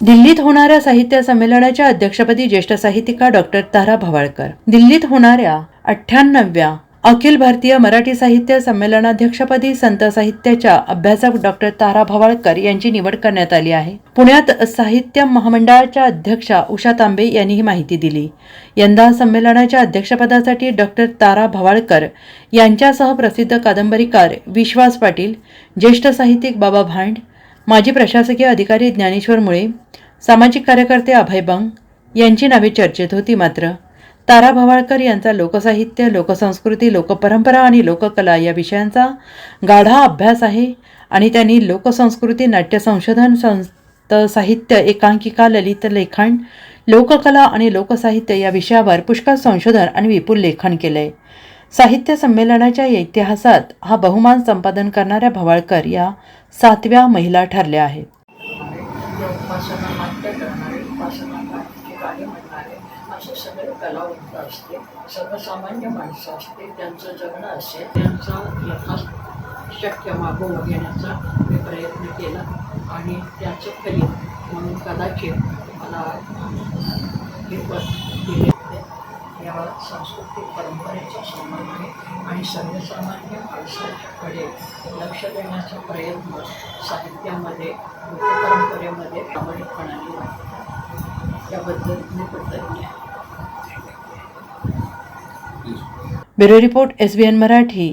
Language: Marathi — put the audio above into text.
दिल्लीत होणाऱ्या साहित्य संमेलनाच्या अध्यक्षपदी ज्येष्ठ साहित्यिका डॉक्टर तारा भवाळकर. दिल्लीत होणाऱ्या अठ्ठ्याण्णव्या अखिल भारतीय मराठी साहित्य संमेलनाध्यक्षपदी संत साहित्याच्या अभ्यासक डॉक्टर तारा भवाळकर यांची निवड करण्यात आली आहे. पुण्यात साहित्य महामंडळाच्या अध्यक्षा उषा तांबे यांनी ही माहिती दिली. यंदा संमेलनाच्या अध्यक्षपदासाठी डॉक्टर तारा भवाळकर यांच्यासह प्रसिद्ध कादंबरीकार विश्वास पाटील ज्येष्ठ साहित्यिक बाबा भांड माजी प्रशासकीय अधिकारी ज्ञानेश्वर मुळे सामाजिक कार्यकर्ते अभय बंग यांची नावे चर्चेत होती मात्र. तारा भवाळकर यांचा लोकसाहित्य लोकसंस्कृती लोकपरंपरा आणि लोककला या विषयांचा गाढा अभ्यास आहे आणि त्यांनी लोकसंस्कृती नाट्य संशोधन संत साहित्य एकांकिका ललित लेखन लोककला आणि लोकसाहित्य या विषयावर पुष्कळ संशोधन आणि विपुल लेखन केलं आहे साहित्य संमेलनाच्या इतिहासात हा बहुमान संपादन करणाऱ्या भवाळकर या सातव्या महिला ठरल्या आहेत. असे सगळे कलावंत असते सर्वसामान्य माणसं असते त्यांचं जगणं असेल त्यांचा यथाशक्य शक्य मागोवा घेण्याचा मी प्रयत्न केला आणि त्याचं फलित म्हणून कदाचित मला हे पद दिले या सांस्कृतिक परंपरेच्या सन्मान आणि सर्वसामान्य माणसाकडे लक्ष देण्याचा प्रयत्न साहित्यामध्ये लोकपरंपरेमध्ये प्रामाणिकपणाने याबद्दल मी कृतज्ञ आहे. Bureau report S B N Marathi.